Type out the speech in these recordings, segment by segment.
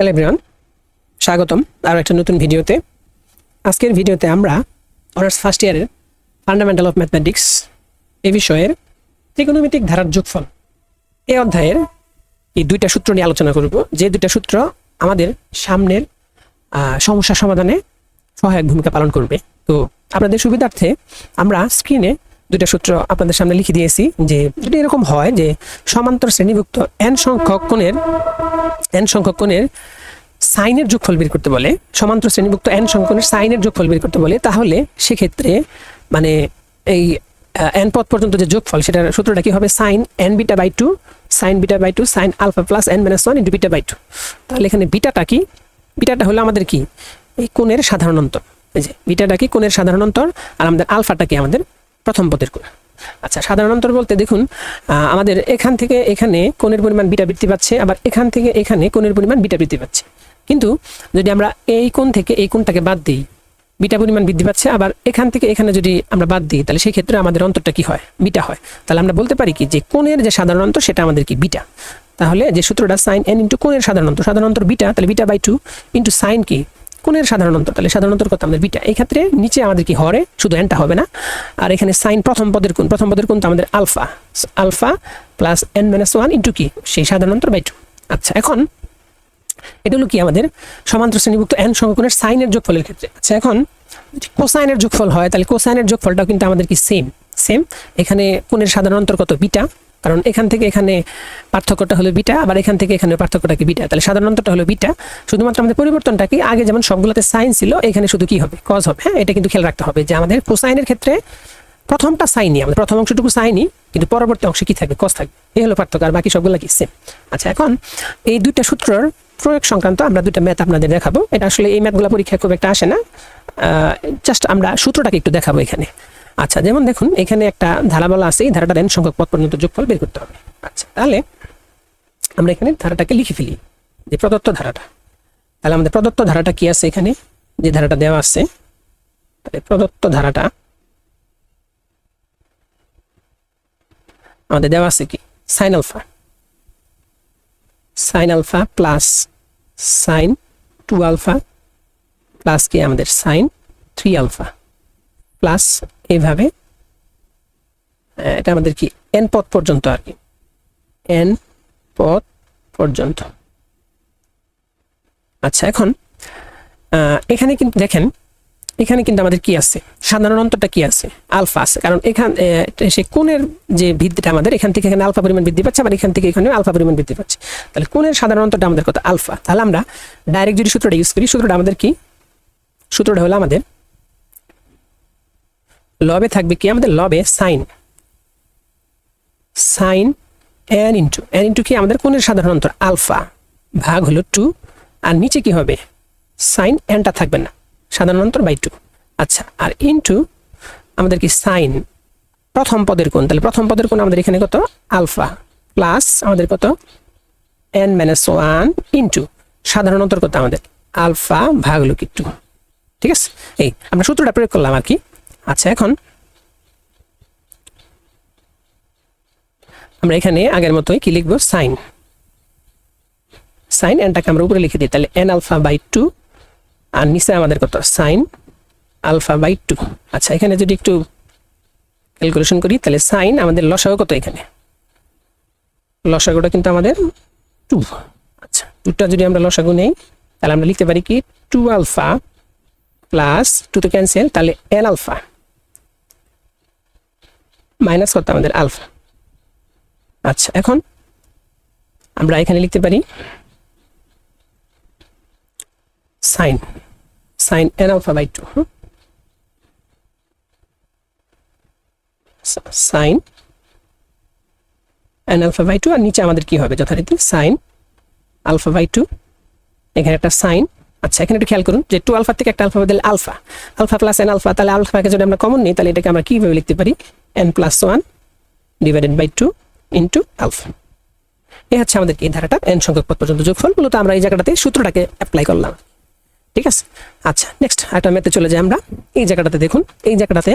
Hello everyone স্বাগতম আরও একটা নতুন ভিডিওতে। আজকের ভিডিওতে আমরা অনার্স ফার্স্ট ইয়ারের ফান্ডামেন্টাল অফ ম্যাথমেটিক্স এ বিষয়ের ত্রিকোণমিতিক ধারার যোগফল এই অধ্যায়ের এই দুইটা সূত্র নিয়ে আলোচনা করব। যে দুইটা সূত্র আমাদের সামনের সমস্যা সমাধানে সহায়ক ভূমিকা পালন করবে। তো আপনাদের সুবিধার্থে আমরা স্ক্রিনে দুইটা সূত্র আপনাদের সামনে লিখে দিয়েছি যে যদি এরকম হয় যে সমান্তর শ্রেণীভুক্ত এন সংখ্যক কোণের এন সংখ্যক কোণের সাইনের যোগফল বের করতে বলে, সমান্তর শ্রেণীভুক্ত এন সংখ্যক কোণের সাইনের যোগফল বের করতে বলে, তাহলে সেক্ষেত্রে মানে এই এন পদ পর্যন্ত যে যোগফল, সেটার সূত্রটা কি হবে? Sine n beta by two sine beta by two sine alpha plus n minus one into beta by two তাহলে এখানে বিটাটা কি? বিটাটা হলো আমাদের কি? এই কোণের সাধারণ অন্তর। এই যে বিটাটা কি? কোণের সাধারণ অন্তর। আর আমাদের আলফাটা কি? আমাদের প্রথম পদের কোণ আচ্ছা সাধারণ অন্তর বলতে দেখুন আমাদের এখান থেকে এখানে কোণের পরিমাণ বিটা বৃদ্ধি পাচ্ছে, আবার এখান থেকে এখানে কোণের পরিমাণ বিটা বৃদ্ধি পাচ্ছে। কিন্তু যদি আমরা এই কোণ থেকে এই কোণটাকে বাদ দিই, বিটা পরিমাণ বৃদ্ধি পাচ্ছে, আবার এখান থেকে এখানে যদি আমরা বাদ দিই, তাহলে সেই ক্ষেত্রে আমাদের অন্তরটা কি হয়? বিটা হয়। তাহলে আমরা বলতে পারি কি যে কোণের যে সাধারণ অন্তর সেটা আমাদের কি বিটা? তাহলে যে সূত্রটা সাইন এন ইন্টু কোণের সাধারণ অন্তর সাধারণ অন্তর বিটা, তাহলে beta by two into sine কি? কোণের সাধারণ অন্তর তাহলে সাধারণ অন্তর কত আমাদের বিটা। এই ক্ষেত্রে নিচে আমাদের কি হরে, শুধু এনটা হবে না। আর এখানে সাইন প্রথম পদের কোণ, প্রথম পদের কোণ তো আমাদের alpha. Alpha plus n minus one into কি? সেই সাধারণ অন্তর বাই টু আচ্ছা এখন এটা হলো কি আমাদের সমান্তর শ্রেণীভুক্ত এন সংখ্যকের সাইনের যোগফলের ক্ষেত্রে। আচ্ছা এখন কোসাইনের যোগফল হয়, তাহলে কোসাইনের যোগফলটাও কিন্তু আমাদের কি সেম সেম এখানে কোণের সাধারণ কত? বিটা। কারণ এখান থেকে এখানে পার্থক্যটা হলো বিটা, আবার এখান থেকে এখানে পার্থক্যটা কি বিটা? তাহলে সাধারণতটা হলো বিটা। শুধুমাত্র আমাদের পরিবর্তনটা কি? আগে যেমন সবগুলোতে সাইন ছিল, এখানে শুধু কি হবে? কজ হবে। হ্যাঁ এটা কিন্তু খেয়াল রাখতে হবে যে আমাদের কোসাইনের ক্ষেত্রে প্রথমটা সাইনই আমাদের প্রথম অংশটুকু সাইনই কিন্তু পরবর্তী অংশে কি থাকবে? কস থাকবে। এই হলো পার্থক্য, আর বাকি সবগুলো কি? সেম আচ্ছা এখন এই দুইটা সূত্রর প্রয়োগ সংক্রান্ত আমরা দুইটা ম্যাথ আপনাদের দেখাবো। এটা আসলে এই ম্যাথগুলো পরীক্ষা খুব একটা আসে না। জাস্ট আমরা সূত্রটাকে একটু দেখাবো এখানে। আচ্ছা যেমন দেখুন, এখানে একটা ধারা বলা আছে, এই ধারাটার এন সংখ্যক পদ পর্যন্ত যোগফল বের করতে হবে। আচ্ছা তাহলে আমরা এখানে ধারাটাকে লিখে ফেলি, যে প্রদত্ত ধারাটা। তাহলে আমাদের প্রদত্ত ধারাটা কি আছে এখানে? যে ধারাটা দেওয়া আছে, তাহলে প্রদত্ত ধারাটা আমাদের দেওয়া আছে কি? Sine alpha sine alpha plus sine two alpha plus কি? আমাদের সাইন থ্রি আলফা প্লাস এইভাবে আহ, এটা আমাদের কি? এন পদ পর্যন্ত আর কি। এন পদ পর্যন্ত। আচ্ছা এখন এখানে কিন্তু দেখেন এখানে কিন্তু আমাদের কি আছে? সাধারণ অন্তরটা কি আছে? আলফা আছে। কারণ এখান সে কোণের যে ভিত্তিটা আমাদের এখান থেকে এখানে আলফা পরিমাণ বৃদ্ধি পাচ্ছে আবার এখান থেকে এখানে আলফা পরিমাণ বৃদ্ধি পাচ্ছে। তাহলে কোণের সাধারণ অন্তরটা আমাদের কত? আলফা। তাহলে আমরা ডাইরেক্ট যদি সূত্রটা ইউজ করি সূত্রটা আমাদের কি? সূত্রটা হলো আমাদের লবে থাকবে কি? আমাদের লবে sine. Sine, n into n into কি? আমাদের কোণের সাধারণ অন্তর, আলফা। ভাগ হলো টু। আর নিচে কি হবে? সাইন, এনটা থাকবে না। সাধারণ অন্তর বাই টু। আচ্ছা আর ইনটু আমাদের কি সাইন? প্রথম পদের কোণ। তাহলে প্রথম পদের কোণ আমাদের এখানে কত? আলফা। প্লাস আমাদের কত? N minus one into. সাধারণ অন্তর কত আমাদের? আলফা ভাগ হলো কি? টু। ঠিক আছে? এই, আমরা সূত্রটা প্রয়োগ করলাম আর কি। আচ্ছা এখন আমরা এখানে আগের মতোই কি লিখব? সাইন। সাইন এনটাকে আমরা উপরে লিখে দিই। তাহলে এন আলফা বাই টু, আর নিচে আমাদের কত? Sine alpha by two. আচ্ছা এখানে যদি একটু ক্যালকুলেশন করি, তাহলে সাইন আমাদের লসাগু কত এখানে? লসাগুটা কিন্তু আমাদের টু। আচ্ছা টুটা যদি আমরা লসাগু নেই, তাহলে আমরা লিখতে পারি কি? টু আলফা প্লাস টু তো ক্যান্সেল, তাহলে এন আলফা। মাইনাস কত আমাদের আলফা। আচ্ছা এখন আমরা এখানে লিখতে পারি sine sine n alpha by two sine n alpha by two, আর নিচে আমাদের কি হবে যথারীতি? সাইন আলফা বাই টু, এখানে একটা সাইন। আচ্ছা এখানে একটু খেয়াল করুন যে টু আলফা থেকে একটা আলফা বদলে alpha alpha plus n alpha, তাহলে আলফাকে যদি আমরা কমন নিই, তাহলে এটাকে আমরা কীভাবে লিখতে পারি? N plus one divided by two into alpha এই হচ্ছে আমাদের এই ধারাটা এন সংখ্যক পদ পর্যন্ত যোগফল। মূলত আমরা এই জায়গাটাতে সূত্রটাকে অ্যাপ্লাই করলাম। ঠিক আছে? আচ্ছা নেক্সট একটা ম্যাথে চলে যাই আমরা। এই জায়গাটাতে দেখুন, এই জায়গাটাতে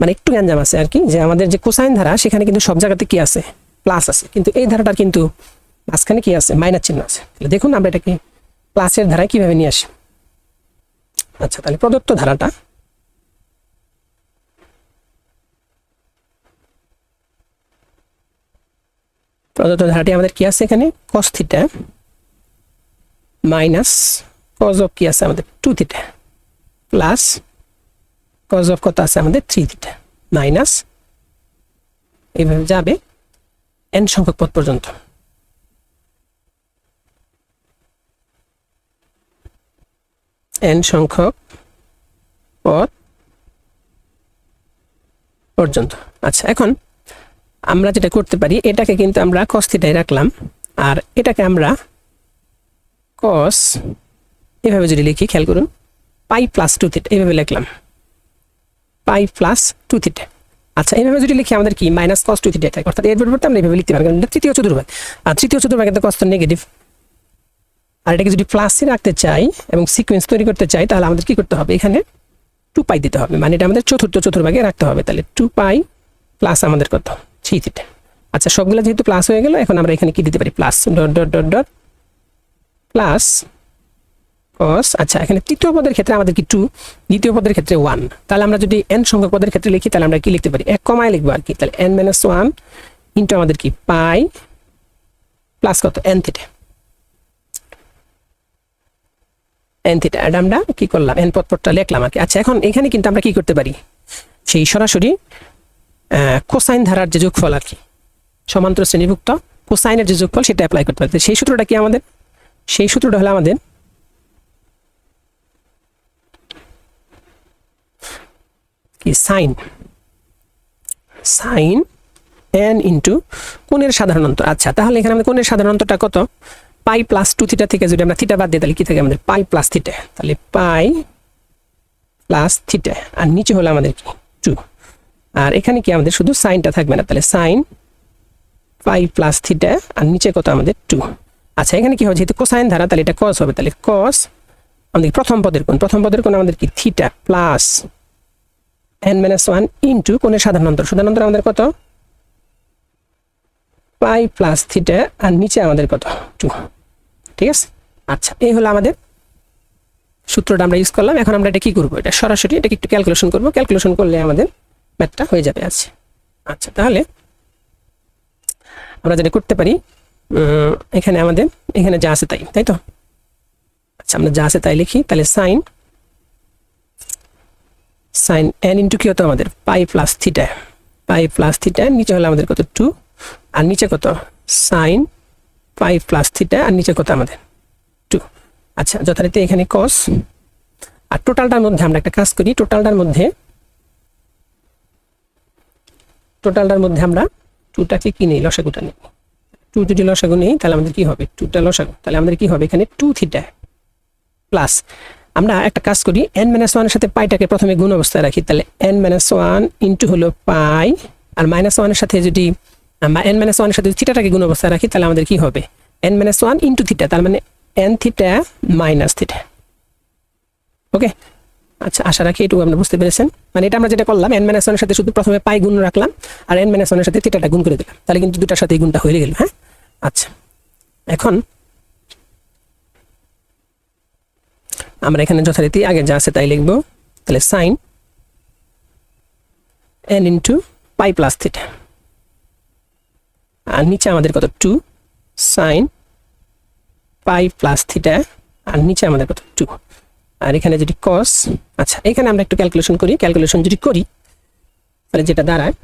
মানে একটু গ্যাঞ্জাম আছে আর কি, যে আমাদের যে কোসাইন ধারা, সেখানে কিন্তু সব জায়গাতে কি আছে? প্লাস আছে। কিন্তু এই ধারাটার কিন্তু মাঝখানে কি আছে? মাইনাস চিহ্ন আছে। তাহলে দেখুন আমরা এটাকে প্লাসের ধারায় কীভাবে নিয়ে আসি। আচ্ছা তাহলে প্রদত্ত ধারাটা প্রদত্ত ধারাটি আমাদের কি আছে এখানে? Cos theta minus cos of কি আছে আমাদের? Two theta plus cos of কত আছে আমাদের? থ্রি থিটা মাইনাস এইভাবে যাবে এন সংখ্যক পদ পর্যন্ত। এন সংখ্যক পদ পর্যন্ত। আচ্ছা এখন আমরা যেটা করতে পারি, এটাকে কিন্তু আমরা কস থিটায় রাখলাম। আর এটাকে আমরা কস এভাবে যদি লিখি, খেয়াল করুন পাই প্লাস টু থিটা এইভাবে লিখলাম। পাই প্লাস টু থিটা আচ্ছা এইভাবে যদি লিখি, আমাদের কি মাইনাস কস টু থিটা থাকে? অর্থাৎ এর পরিবর্তে আমরা এইভাবে লিখতে পারি, কারণ তৃতীয় চতুর্ভাগ। আর তৃতীয় চতুর্ভাগে তো কস নেগেটিভ আর এটাকে যদি প্লাসে রাখতে চাই এবং সিকোয়েন্স তৈরি করতে চাই, তাহলে আমাদের কি করতে হবে? এখানে টু পাই দিতে হবে। মানে এটা আমাদের চতুর্থ চতুর্ভাগে রাখতে হবে। তাহলে টু পাই প্লাস আমাদের কত? থ্রি থিটা আচ্ছা সবগুলো যেহেতু প্লাস হয়ে গেল, এখন আমরা এখানে কি দিতে পারি? Plus dot dot dot dot plus cos আচ্ছা এখানে তৃতীয় পদের ক্ষেত্রে আমাদের কি টু দ্বিতীয় পদের ক্ষেত্রে ওয়ান তাহলে আমরা যদি এন সংখ্যক পদের ক্ষেত্রে লিখি, তাহলে আমরা কি লিখতে পারি? এক কমায় লিখব আর কি। তাহলে এন মাইনাস ওয়ান ইন্টু আমাদের কি? পাই প্লাস কত? এন থিটা এন থিটা এটা আমরা কি করলাম? এন পদ পদটা লিখলাম আর কি। আচ্ছা এখন এখানে কিন্তু আমরা কি করতে পারি? সেই সরাসরি কোসাইন ধারার যে যোগফল আর কি সমান্তর শ্রেণীভুক্ত কোসাইনের যে যোগফল সেটা অ্যাপ্লাই করতে পারি সেই সূত্রটা কি আমাদের? সেই সূত্রটা হলো আমাদের কি? সাইন সাইন এন ইন্টু কোণের সাধারণ অন্তর। আচ্ছা তাহলে এখানে আমাদের কোণের সাধারণ অন্তরটা কত? পাই প্লাস টু থিটা থেকে যদি আমরা থিটা বাদ দিই, তাহলে কি থাকে আমাদের? পাই প্লাস থিটা তাহলে পাই প্লাস থিটা আর নিচে হলো আমাদের কি? টু আর এখানে কি আমাদের শুধু সাইনটা থাকবে না? তাহলে সাইন পাই প্লাস থিটা আর নিচে কত আমাদের টু আচ্ছা এখানে কি হবে? যেহেতু কোসাইন ধারা, তাহলে এটা কস হবে। তাহলে কস আমাদের প্রথম পদের কোন প্রথম পদের কোন আমাদের কি? Theta plus n minus one into কোণের সাধারণ অন্তর। সাধারণ অন্তর আমাদের কত? পাই প্লাস থিটা আর নিচে আমাদের কত? টু ঠিক আছে? আচ্ছা এই হলো আমাদের সূত্রটা আমরা ইউজ করলাম। এখন আমরা এটা কি করব? এটা সরাসরি এটাকে একটু ক্যালকুলেশন করব। ক্যালকুলেশন করলে আমাদের ম্যাথটা হয়ে যাবে আছে আচ্ছা তাহলে আমরা যেটা করতে পারি এখানে আমাদের, এখানে যা আছে তাই তাই তো? আচ্ছা আমরা যা আছে তাই লিখি, তাহলে সাইন সাইন এন ইন্টু কি হতো আমাদের? Pi plus theta pi plus theta নিচে হলো আমাদের কত? টু আর নিচে কত? সাইন পাই প্লাস থিটা আর নিচে কত আমাদের? টু আচ্ছা যথারীতি এখানে কস আর টোটালটার মধ্যে আমরা একটা কাজ করি টোটালটার মধ্যে টোটালটার মধ্যে আমরা টুটাকে কি নেই? লসাগুটা নেই টু যদি লসাগু নেই, তাহলে আমাদের কি হবে? টুটা লসাগু। তাহলে আমাদের কি হবে? এখানে টু থিটা প্লাস আমরা একটা কাজ করি এন মাইনাস ওয়ানের সাথে পাইটাকে প্রথমে গুণ অবস্থায় রাখি। তাহলে এন মাইনাস ওয়ান ইন্টু হলো পাই। আর মাইনাস ওয়ানের সাথে যদি এন মাইনাস ওয়ানের সাথে থিটাটাকে গুণ অবস্থায় রাখি, তাহলে আমাদের কি হবে? N minus one into theta তার মানে n theta minus theta okay আচ্ছা আশা রাখি এটুকু আপনি বুঝতে পেরেছেন। মানে এটা আমরা যেটা করলাম এন মাইনাস ওয়ানের সাথে শুধু প্রথমে পাই গুণ রাখলাম, আর এন মাইনাস ওয়ানের সাথে থিটাটা গুণ করে দিলাম। তাহলে কিন্তু দুটার সাথে গুণটা হয়ে গেল হ্যাঁ? আচ্ছা। এখন আমরা এখানে যথারীতি আগে যা আছে তাই লিখব। তাহলে sine n into pi plus theta আর নিচে আমাদের কত? Two sine pi plus theta আর নিচে আমাদের কত? টু আর এখানে যদি কস আচ্ছা এখানে আমরা একটু ক্যালকুলেশন করি ক্যালকুলেশন যদি করি, তাহলে যেটা দাঁড়ায়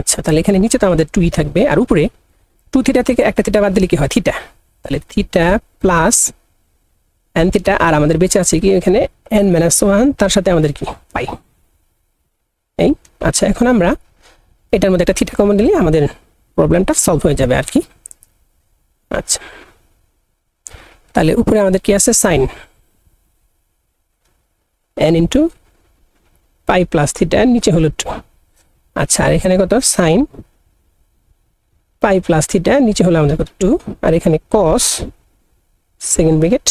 আচ্ছা তাহলে এখানে নিচে তো আমাদের টুই থাকবে, আর উপরে টু থিটা থেকে একটা থিটা বাদ দিলে কি হয়? থিটা তাহলে থিটা প্লাস এন থিটা আর আমাদের বেঁচে আছে কি এখানে? এন মাইনাস ওয়ান তার সাথে আমাদের কি? পাই। এই আচ্ছা এখন আমরা এটার মধ্যে একটা থিটা কমন দিলে আমাদের প্রবলেমটা সলভ হয়ে যাবে আর কি। আচ্ছা। তাহলে উপরে আমাদের কি আছে? Sine n into pi plus theta নিচে হলো টু আচ্ছা আর এখানে কত? সাইন পাই প্লাস থিটা নিচে হলো আমাদের কত? টু আর এখানে কস সেকেন্ড ব্রেকেট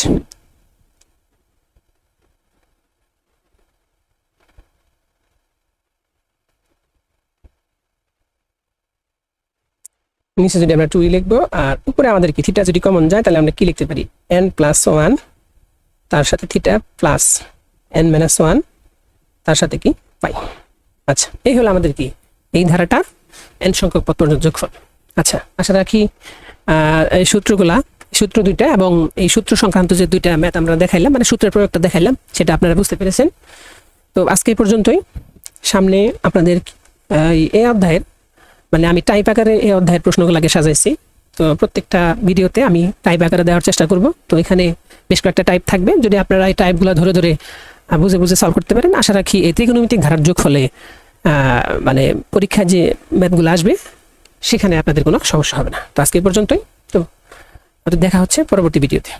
নিচে যদি আমরা টুই লিখব, আর উপরে আমাদের কি থিটা যদি কমন যায়, তাহলে আমরা কি লিখতে পারি? এন প্লাস ওয়ান তার সাথে theta plus n minus one তার সাথে কি? পাই আচ্ছা এই হলো আমাদের কি? এই ধারাটা এন সংখ্যক পর্যন্ত যোগফল। আচ্ছা আশা রাখি এই সূত্রগুলা সূত্র দুইটা এবং এই সূত্র সংক্রান্ত যে দুইটা ম্যাথ আমরা দেখাইলাম মানে সূত্রের প্রয়োগটা দেখাইলাম, সেটা আপনারা বুঝতে পেরেছেন। তো আজকে পর্যন্তই। সামনে আপনাদের এই অধ্যায়ের মানে আমি টাইপ আকারে এই অধ্যায়ের প্রশ্নগুলোকে সাজাইছি। তো প্রত্যেকটা ভিডিওতে আমি টাইপ আকারে দেওয়ার চেষ্টা করব। তো এখানে বেশ কয়েকটা টাইপ থাকবে। যদি আপনারা এই টাইপগুলো ধরে ধরে বুঝে বুঝে সলভ করতে পারেন, আশা রাখি এই ত্রিকোণমিতিক ধারার যোগ ফলে মানে পরীক্ষা যে ম্যাথগুলো আসবে, সেখানে আপনাদের কোনো সমস্যা হবে না। তো আজকে পর্যন্তই। তো দেখা হচ্ছে পরবর্তী ভিডিওতে।